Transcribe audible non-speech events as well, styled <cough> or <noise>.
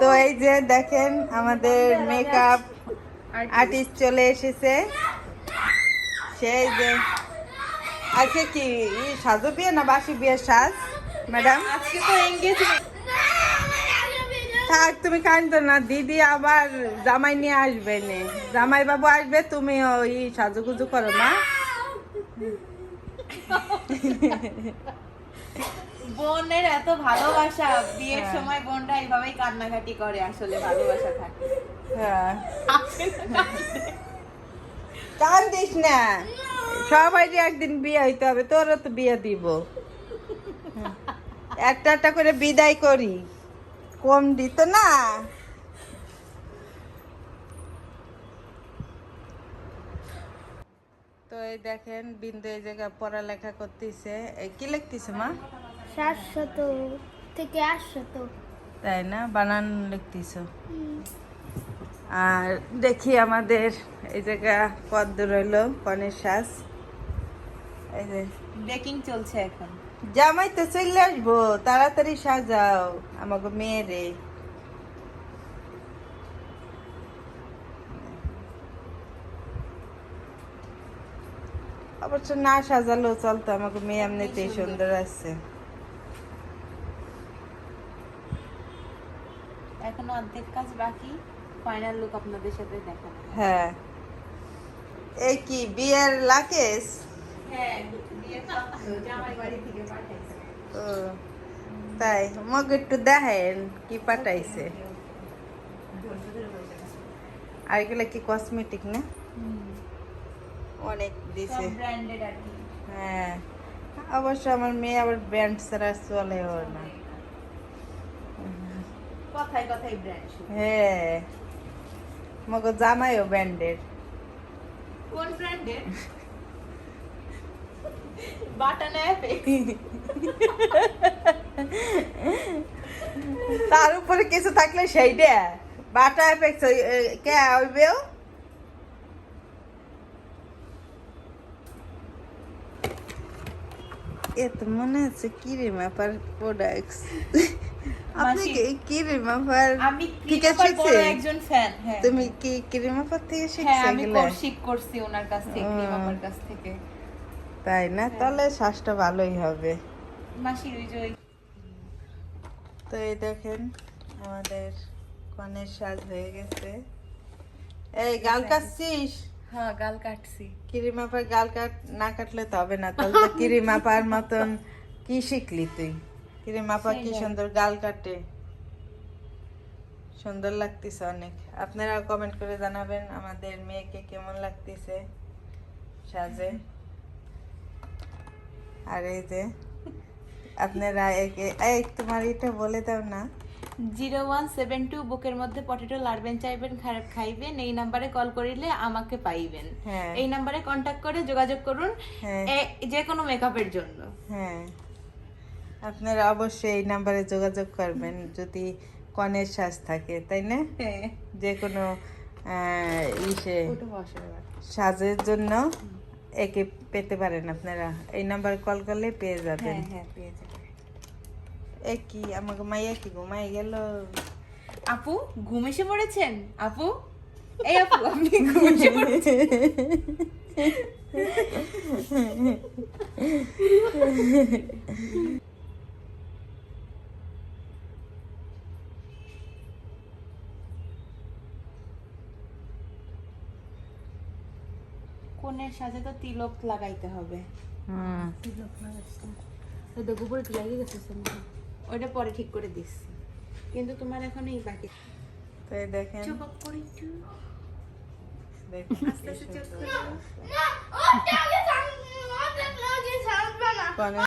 তো এই যে দেখেন আমাদের মেকআপ আর্টিস্ট চলে এসেছে। সেই যে আজকে কি সাজু বিয়ে না বাসি বিয়ের সাজ? ম্যাডাম আজকে তো এঙ্গেজমেন্ট থাক তুমি কাঁদতো না দিদি আবার জামাই নিয়ে আসবে নে। জামাই বাবু আসবে তুমি ওই সাজুগুজু করো না। <laughs> বোনের এত ভালোবাসা বিয়ের হ্যাঁ। সময় বোনরা এইভাবেই কান্নাকাটি করে আসলে ভালোবাসা থাকে। হ্যাঁ। <laughs> কান্দিস না। সবাই একদিন বিয়ে হইতে হবে তোরও তো বিয়ে দিব। <laughs> একটা একটা করে বিদায় করি। কম দিত না। তো এই দেখেন বিন্দু এই জায়গায় পড়ালেখা করতেছে। এই কি লিখতেছে মা? সাতশত থেকে আটশত। তাই না? বানান লিখতেছ। আর দেখি আমাদের এই জায়গা পদ্ম রইল কনের শ্বাস এই যে বেকিং চলছে এখন। জামাই তো চলে আসব তাড়াতাড়ি সাজাও আমাকে মেয়েরে। অবশ্য না সাজালেও চলতো আমাকে মেয়ে এমনিতেই সুন্দর আছে। এখনও অর্ধেক কাজ বাকি ফাইনাল লুক আপনাদের সাথে দেখাবো। হ্যাঁ। এই কি বিয়ের লাকেশ হ্যাঁ বিয়ের জামাই বাড়ি থেকে পাঠাইছে। ও তাই মগ একটু দেখেন কি পাঠাইছে। আর এগুলো কি কসমেটিক না? অনেক দিছে। হ্যাঁ। অবশ্য আমার মেয়ে আবার ব্যান্ড ছাড়া না। কথায় কথায় ব্র্যান্ড হ্যাঁ। মগ জামাইও ব্যান্ডের কোন ব্র্যান্ডের বাটানা অ্যাপে তার উপরে কিছু থাকলে সেইটা। বাটা এফেক্ট কে হইবেও এ তো মনে হচ্ছে কিরিম আপার প্রোডাক্টস আপনি মাসি। কি কিরিম আপার আমি আছে? ক্রিমাপার বড় একজন ফ্যান হ্যাঁ। তুমি কি কিরিম আপার থেকে হ্যাঁ শিখছো আমি এগুলা? কোর্সিপ করছি ওনার কাছ থেকে। ক্রিমাপার কাছ থেকে। তাই না? তাহলে শ্বাসটা ভালোই হবে। ওই তো এই দেখেন আমাদের কনের সাজ হয়ে গেছে। এই গাল কাটছিস? হ্যাঁ গাল কাটছি। কিরিমাপার গাল কাট না কাটলে তো হবে না তাহলে তো কিরিমাপার মতন কি শিখলি তুই? কিরিমাপা কি সুন্দর গাল কাটে? সুন্দর লাগতেছে অনেক। আপনারা কমেন্ট করে জানাবেন আমাদের মেয়েকে কেমন লাগতেছে সাজে। আর এই যে আপনারা একে- এই তোমার এটা বলে দাও না। জিরো ওয়ান সেভেন টু বুকের মধ্যে পটেটো লাড়বেন চাইবেন খারাপ খাইবেন এই নাম্বারে কল করিলে আমাকে পাইবেন। হ্যাঁ। এই নাম্বারে কন্টাক্ট করে যোগাযোগ করুন হ্যাঁ। যে কোনো মেকআপের জন্য। হ্যাঁ। আপনারা অবশ্যই এই নাম্বারে যোগাযোগ করবেন যদি কনের শ্বাস থাকে তাই না? হ্যাঁ। যে কোনো ইসে। সাজের জন্য একে পেতে পারেন আপনারা। এই নাম্বার কল করলে পেয়ে যাবেন। হ্যাঁ হ্যাঁ পেয়ে যাবেন। এ কি আমাকে মাইয়া কি ঘুমাই গেল। আপু ঘুম এসে পড়েছেন? আপু? এই আপু আপনি ঘুম এসে পড়েছেন? কোনের সাথে তো তিলক লাগাইতে হবে। হুম। ওইটা পরে ঠিক করে দিচ্ছি কিন্তু তোমার এখন এই বাকি তো এই দেখেন করে একটু দেখেন আস্তে আস্তে চোখ কি খুলো। সুন্দর। কনের